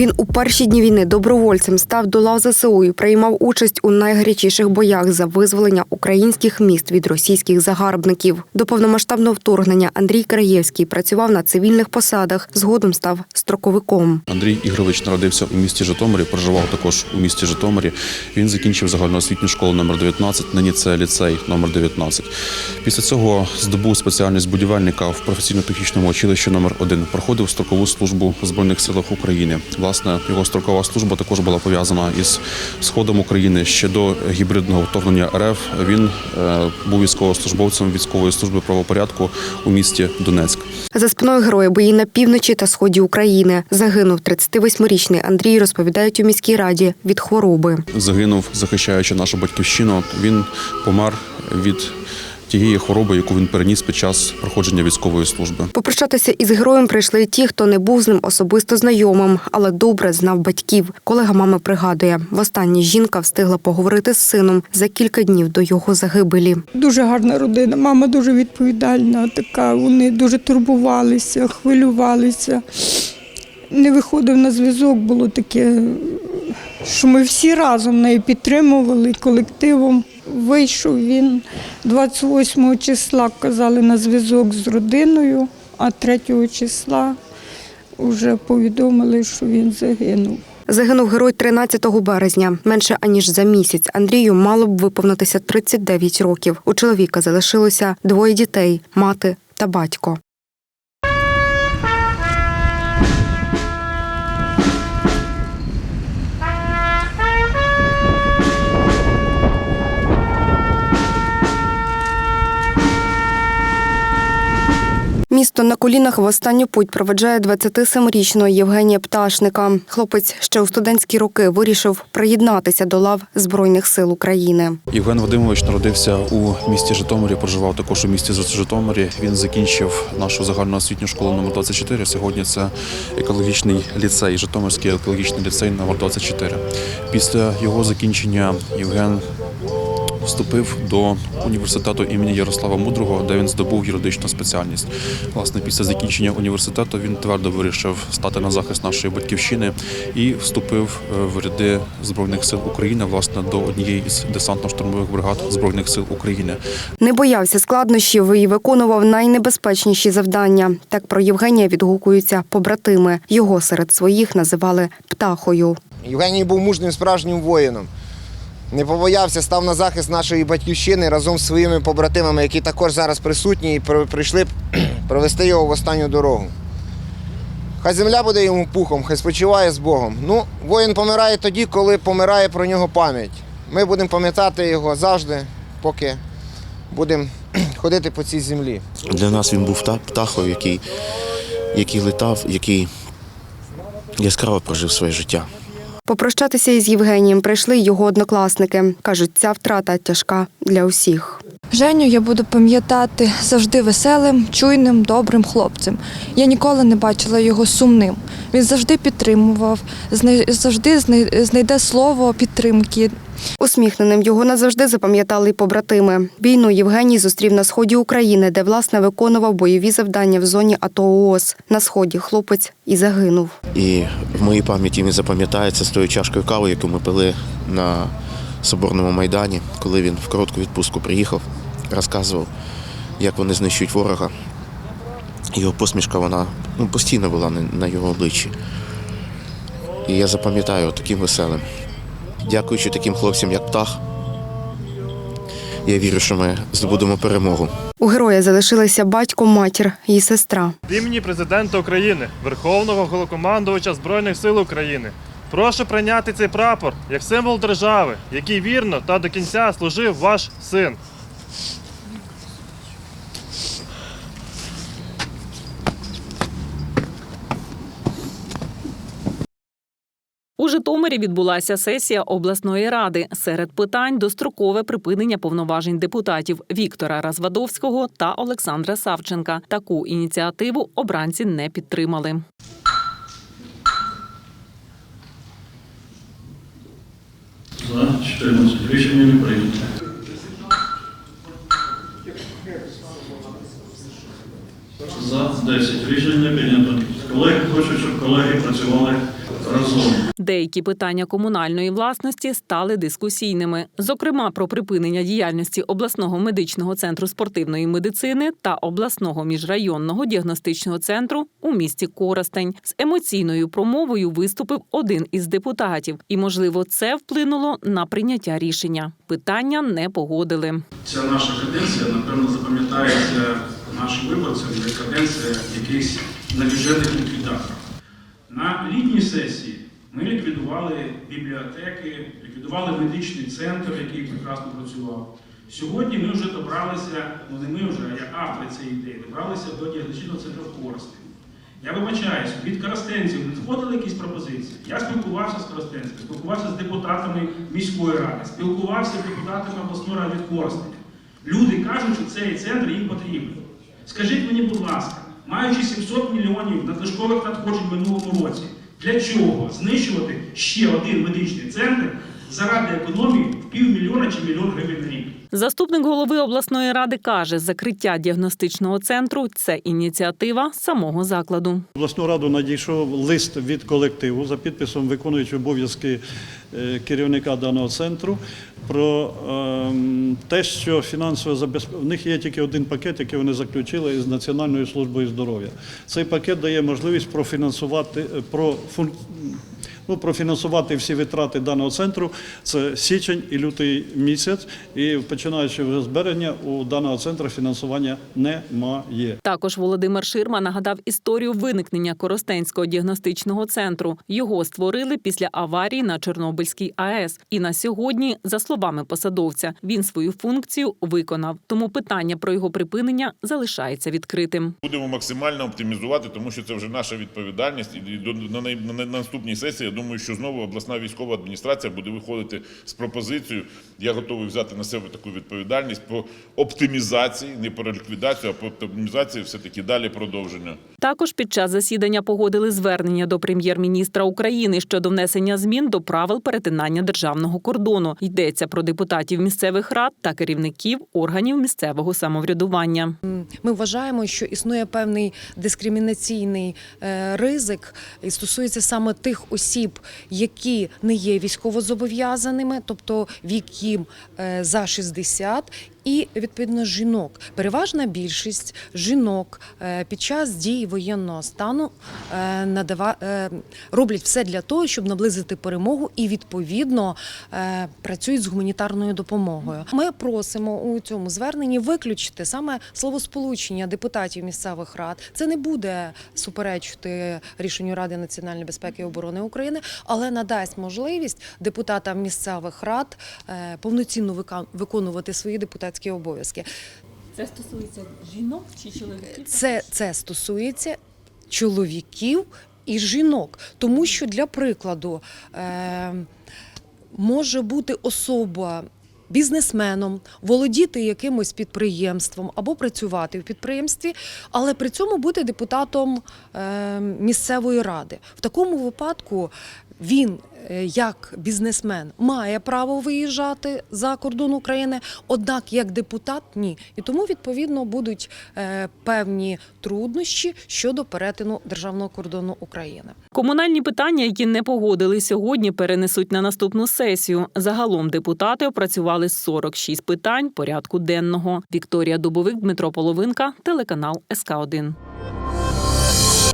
Він у перші дні війни добровольцем став до лав ЗСУ і приймав участь у найгарячіших боях за визволення українських міст від російських загарбників. До повномасштабного вторгнення Андрій Краєвський працював на цивільних посадах. Згодом став строковиком. Андрій Ігорович народився у місті Житомирі, проживав також у місті Житомирі. Він закінчив загальноосвітню школу номер 19, нині це ліцей номер 19. Після цього здобув спеціальність будівельника в професійно-технічному училищі номер 1 Проходив строкову службу в Збройних силах України. Власне, його строкова служба також була пов'язана із сходом України ще до гібридного вторгнення РФ. Він е, був військовослужбовцем військової служби правопорядку у місті Донецьк. За спиною героя бої на півночі та сході України загинув 38-річний Андрій. Розповідають у міській раді від хвороби. загинув, захищаючи нашу батьківщину. Він помер від тієї хвороби, яку він переніс під час проходження військової служби. Попрощатися із героєм прийшли ті, хто не був з ним особисто знайомим, але добре знав батьків. Колега мами пригадує, востаннє жінка встигла поговорити з сином за кілька днів до його загибелі. Дуже гарна родина. Мама дуже відповідальна, така. Вони дуже турбувалися, хвилювалися. Не виходив на зв'язок, було таке, що ми всі разом неї підтримували колективом. Вийшов він 28 числа, казали на зв'язок з родиною, а 3 числа вже повідомили, що він загинув. Загинув герой 13 березня. Менше аніж за місяць Андрію мало б виповнитися 39 років. У чоловіка залишилося двоє дітей мати та батько. Місто на колінах в останню путь проведжає 27-річного Євгенія Пташника. Хлопець ще у студентські роки вирішив приєднатися до лав Збройних сил України. Євген Вадимович народився у місті Житомирі, проживав також у місті Житомирі. Він закінчив нашу загальноосвітню школу номер 24. Сьогодні це екологічний ліцей, Житомирський екологічний ліцей номер 24. Після його закінчення Євген вступив до університету імені Ярослава Мудрого, де він здобув юридичну спеціальність. Власне, після закінчення університету він твердо вирішив стати на захист нашої батьківщини і вступив е, в ряди збройних сил України, власне, до однієї із десантно-штурмових бригад збройних сил України. Не боявся складнощів і виконував найнебезпечніші завдання. Так про Євгенія відгукуються побратими. Його серед своїх називали птахою. Євгеній був мужним справжнім воїном. Не побоявся, став на захист нашої батьківщини разом з своїми побратимами, які також зараз присутні і при- прийшли провести його в останню дорогу. Хай земля буде йому пухом, хай спочиває з Богом. Ну, воїн помирає тоді, коли помирає про нього пам'ять. Ми будемо пам'ятати його завжди, поки будемо ходити по цій землі. Для нас він був птахом, який, який летав, який яскраво прожив своє життя. Попрощатися із Євгенієм прийшли його однокласники. Кажуть, ця втрата тяжка для усіх. Женю я буду пам'ятати завжди веселим, чуйним, добрим хлопцем. Я ніколи не бачила його сумним. Він завжди підтримував, завжди знайде слово підтримки. Усміхненим його назавжди запам'ятали й побратими. Війну Євгеній зустрів на сході України, де власне виконував бойові завдання в зоні АТО ООС. На сході хлопець і загинув. І в моїй пам'яті він запам'ятається з тою чашкою кави, яку ми пили на Соборному майдані, коли він в коротку відпустку приїхав, розказував, як вони знищують ворога. Його посмішка вона ну, постійно була на, його обличчі. І я запам'ятаю таким веселим. Дякуючи таким хлопцям, як птах, я вірю, що ми здобудемо перемогу. У героя залишилися батько, матір і сестра. Від імені президента України, Верховного Голокомандувача Збройних сил України. Прошу прийняти цей прапор як символ держави, який вірно та до кінця служив ваш син. У Житомирі відбулася сесія обласної ради серед питань дострокове припинення повноважень депутатів Віктора Развадовського та Олександра Савченка. Таку ініціативу обранці не підтримали. За 14 рішення не прийнято. За 10 рішень не прийнято. Колеги, хочу, щоб колеги працювали разом Деякі питання комунальної власності стали дискусійними, зокрема про припинення діяльності обласного медичного центру спортивної медицини та обласного міжрайонного діагностичного центру у місті Коростень. З емоційною промовою виступив один із депутатів, і можливо, це вплинуло на прийняття рішення. Питання не погодили. ця наша каденція, напевно, запам'ятається нашим виборцям як каденція якихось навіжених ліквідаторів. На літній сесії ми ліквідували бібліотеки, ліквідували медичний центр, який прекрасно працював. Сьогодні ми вже добралися, ну не ми вже, а я автор цієї ідеї, добралися до діагностичного центру в. Я вибачаюсь, від коростенців надходили якісь пропозиції. Я спілкувався з коростенцями, спілкувався з депутатами міської ради, спілкувався з депутатами обласної ради Коростеня. Люди кажуть, що цей центр їм потрібен. Скажіть мені, будь ласка, маючи 700 мільйонів надлишкових надходжень в минулому році, для чого знищувати ще один медичний центр заради економії в півмільйона чи мільйон гривень на рік? Заступник голови обласної ради каже, закриття діагностичного центру це ініціатива самого закладу. В обласну раду надійшов лист від колективу за підписом виконуючи обов'язки е, керівника даного центру про ем, те, що фінансове забезпечення. В них є тільки один пакет, який вони заключили із Національною службою здоров'я. Цей пакет дає можливість профінансувати е, про Ну, профінансувати всі витрати даного центру це січень і лютий місяць, і починаючи вже з березня у даного центру фінансування немає. Також Володимир Ширма нагадав історію виникнення Коростенського діагностичного центру. Його створили після аварії на Чорнобильській АЕС. І на сьогодні, за словами посадовця, він свою функцію виконав. Тому питання про його припинення залишається відкритим. Будемо максимально оптимізувати, тому що це вже наша відповідальність. І до на, най- на, на наступній сесії я думаю, що знову обласна військова адміністрація буде виходити з пропозицією. Я готовий взяти на себе таку відповідальність по оптимізації, не про ліквідацію, а по оптимізації все таки далі продовження. Також під час засідання погодили звернення до прем'єр-міністра України щодо внесення змін до правил перетинання державного кордону. Йдеться про депутатів місцевих рад та керівників органів місцевого самоврядування. Ми вважаємо, що існує певний дискримінаційний е, ризик і стосується саме тих осіб, які не є військовозобов'язаними, тобто вік їм е, за 60, і відповідно жінок. Переважна більшість жінок е, під час дії воєнного стану е, надава, е, роблять все для того, щоб наблизити перемогу, і відповідно працюють з гуманітарною допомогою. Ми просимо у цьому зверненні виключити саме словосполучення депутатів місцевих рад. Це не буде суперечити рішенню Ради національної безпеки і оборони України, але надасть можливість депутатам місцевих рад повноцінно виконувати свої депутатські обов'язки. Це стосується жінок чи чоловіків? Це, це стосується чоловіків і жінок, тому що для прикладу е, може бути особа. Бізнесменом володіти якимось підприємством або працювати в підприємстві, але при цьому бути депутатом е, місцевої ради. В такому випадку він, е, як бізнесмен, має право виїжджати за кордон України, однак як депутат ні. І тому відповідно будуть е, певні труднощі щодо перетину державного кордону України. Комунальні питання, які не погодили сьогодні, перенесуть на наступну сесію. Загалом депутати опрацювали 46 питань порядку денного. Вікторія Дубовик, Дмитро Половинка, телеканал СК 1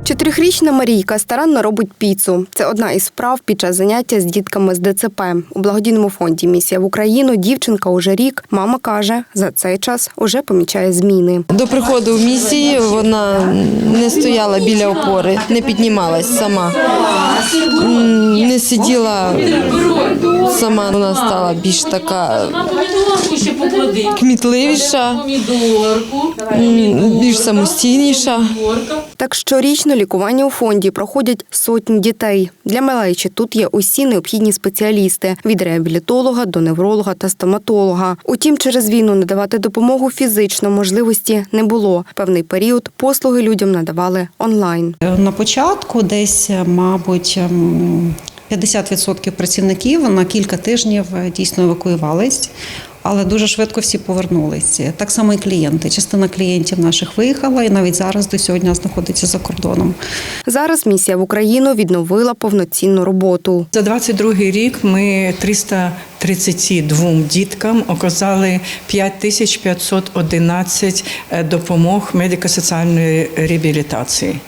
Чотирихрічна Марійка старанно робить піцу. Це одна із справ під час заняття з дітками з ДЦП. У благодійному фонді Місія в Україну дівчинка уже рік. Мама каже, за цей час уже помічає зміни. До приходу в місії вона не стояла біля опори, не піднімалась сама, не сиділа сама. Вона стала більш така кмітливіша, м, більш самостійніша. Так щорічно лікування у фонді проходять сотні дітей. Для малечі тут є усі необхідні спеціалісти від реабілітолога до невролога та стоматолога. Утім, через війну надавати допомогу фізично можливості не було. Певний період послуги людям надавали онлайн. На початку десь, мабуть, ем, 50% працівників на кілька тижнів е, дійсно евакуювались. Але дуже швидко всі повернулися. Так само і клієнти. Частина клієнтів наших виїхала і навіть зараз до сьогодні знаходиться за кордоном. Зараз місія в Україну відновила повноцінну роботу. За 22 рік ми 332 діткам оказали 5511 е, допомог медико-соціальної реабілітації.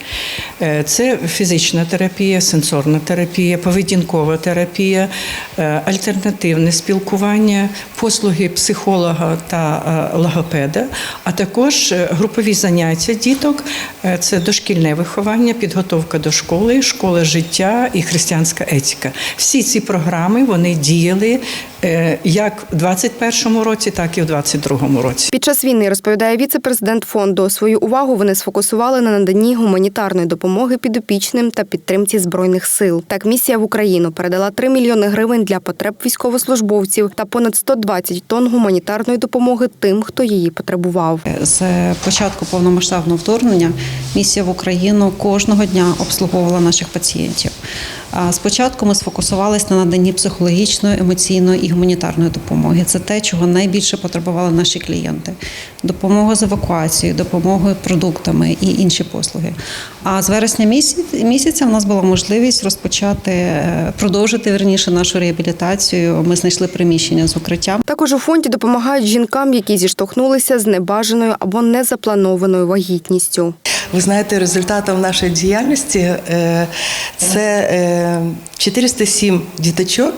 Е, Це фізична терапія, сенсорна терапія, поведінкова терапія, е, альтернативне спілкування, послуги психолога та е, логопеда, а також е, групові заняття діток. Е, Це дошкільне виховання, підготовка до школи, школа життя і християнська етика. Всі ці програми вони діяли як в 2021 році, так і в 2022 році. Під час війни розповідає віце-президент фонду. Свою увагу вони сфокусували на наданні гуманітарної допомоги підопічним та підтримці збройних сил. Так, місія в Україну передала 3 мільйони гривень для потреб військовослужбовців та понад 120 тонн гуманітарної допомоги тим, хто її потребував. З початку повномасштабного вторгнення місія в Україну кожного дня обслуговувала наших пацієнтів. А Спочатку ми сфокусувалися на наданні психологічної, емоційної гуманітарної допомоги. Це те, чого найбільше потребували наші клієнти: допомога з евакуацією, допомогою продуктами і інші послуги. А з вересня місяця, місяця в нас була можливість розпочати е, продовжити верніше нашу реабілітацію. Ми знайшли приміщення з укриттям. Також у фонді допомагають жінкам, які зіштовхнулися з небажаною або незапланованою вагітністю. Ви знаєте, результатом нашої діяльності е, це е, 407 діточок,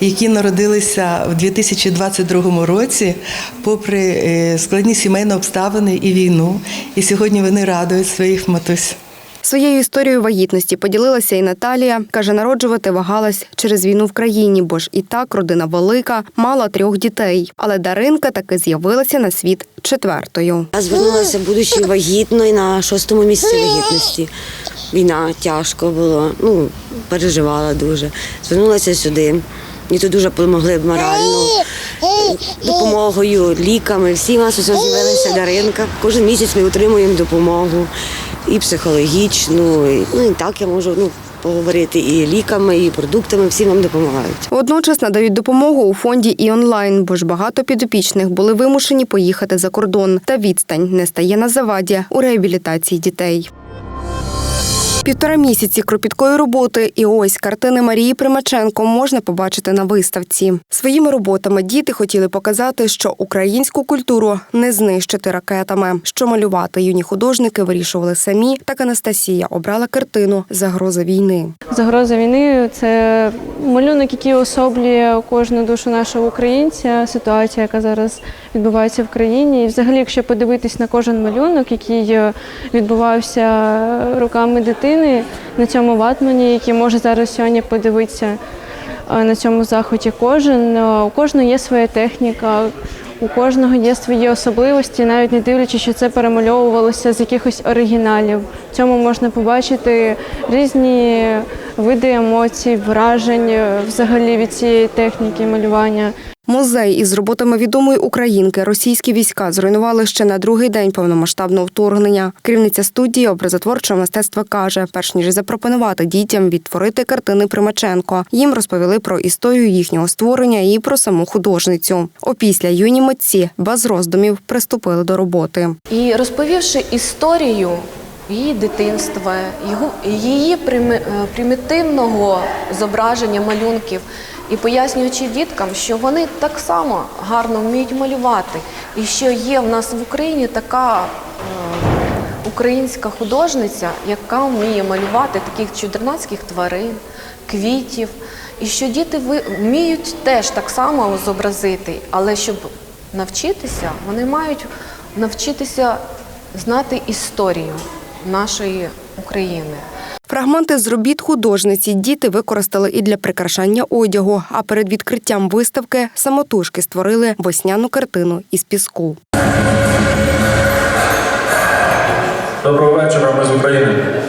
які народилися в 2022 році, попри е, складні сімейні обставини і війну. І сьогодні вони радують своїх матусь. Своєю історією вагітності поділилася і Наталія. Каже, народжувати вагалась через війну в країні, бо ж і так родина велика, мала трьох дітей. Але Даринка таки з'явилася на світ четвертою. Я звернулася, будучи вагітною на шостому місяці вагітності. Війна тяжко було, ну переживала дуже. Звернулася сюди. Мені тут дуже допомогли морально, допомогою, ліками. Всі у нас усе з'явилася Даринка. Кожен місяць ми отримуємо допомогу і психологічну, і, ну і так я можу ну, поговорити і ліками, і продуктами. Всі нам допомагають. Водночас надають допомогу у фонді і онлайн, бо ж багато підопічних були вимушені поїхати за кордон. Та відстань не стає на заваді у реабілітації дітей. Півтора місяці кропіткої роботи, і ось картини Марії Примаченко можна побачити на виставці. Своїми роботами діти хотіли показати, що українську культуру не знищити ракетами. Що малювати юні художники вирішували самі. Так Анастасія обрала картину Загроза війни. Загроза війни це малюнок, який особлює кожну душу нашого українця, ситуація, яка зараз відбувається в країні. І взагалі, якщо подивитись на кожен малюнок, який е, відбувався руками дитини на цьому ватмані, який може зараз сьогодні подивитися е, на цьому заході кожен, е, у кожного є своя техніка. У кожного є свої особливості, навіть не дивлячись, що це перемальовувалося з якихось оригіналів. В цьому можна побачити різні види емоцій, вражень е, взагалі від цієї техніки малювання. Музей із роботами відомої українки російські війська зруйнували ще на другий день повномасштабного вторгнення. Керівниця студії образотворчого мистецтва каже, перш ніж запропонувати дітям відтворити картини Примаченко, їм розповіли про історію їхнього створення і про саму художницю. Опісля юні митці без роздумів приступили до роботи. І розповівши історію її дитинства, його, її е, примітивного зображення малюнків, і пояснюючи діткам, що вони так само гарно вміють малювати, і що є в нас в Україні така е, українська художниця, яка вміє малювати таких чудернацьких тварин, квітів, і що діти вміють теж так само зобразити, але щоб навчитися, вони мають навчитися знати історію нашої України. Фрагменти з робіт художниці діти використали і для прикрашання одягу. А перед відкриттям виставки самотужки створили весняну картину із піску. Доброго вечора, ми з України.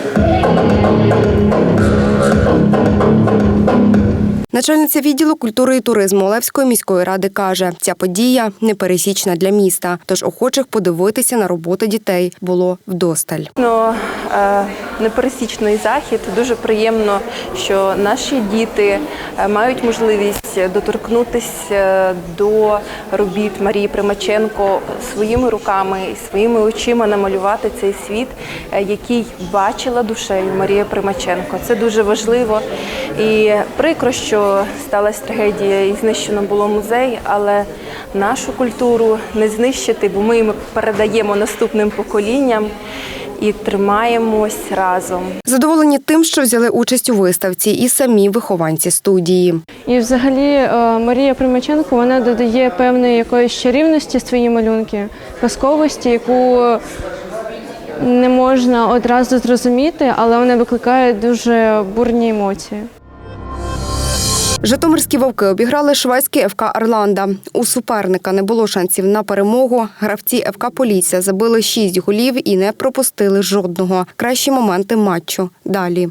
Начальниця відділу культури і туризму Олевської міської ради каже, ця подія непересічна для міста, тож охочих подивитися на роботи дітей було вдосталь. Ну, е, непересічний захід. Дуже приємно, що наші діти е, мають можливість доторкнутися до робіт Марії Примаченко своїми руками і своїми очима намалювати цей світ, е, який бачила душею Марія Примаченко. Це дуже важливо і прикро, що сталася трагедія і знищено було музей, але нашу культуру не знищити, бо ми їм передаємо наступним поколінням і тримаємось разом. Задоволені тим, що взяли участь у виставці, і самі вихованці студії. І взагалі е, Марія Примаченко вона додає певної якоїсь чарівності свої малюнки, казковості, яку не можна одразу зрозуміти, але вона викликає дуже бурні емоції. Житомирські вовки обіграли шведський ФК Орланда. У суперника не було шансів на перемогу. Гравці ФК Полісся забили шість голів і не пропустили жодного. Кращі моменти матчу. Далі.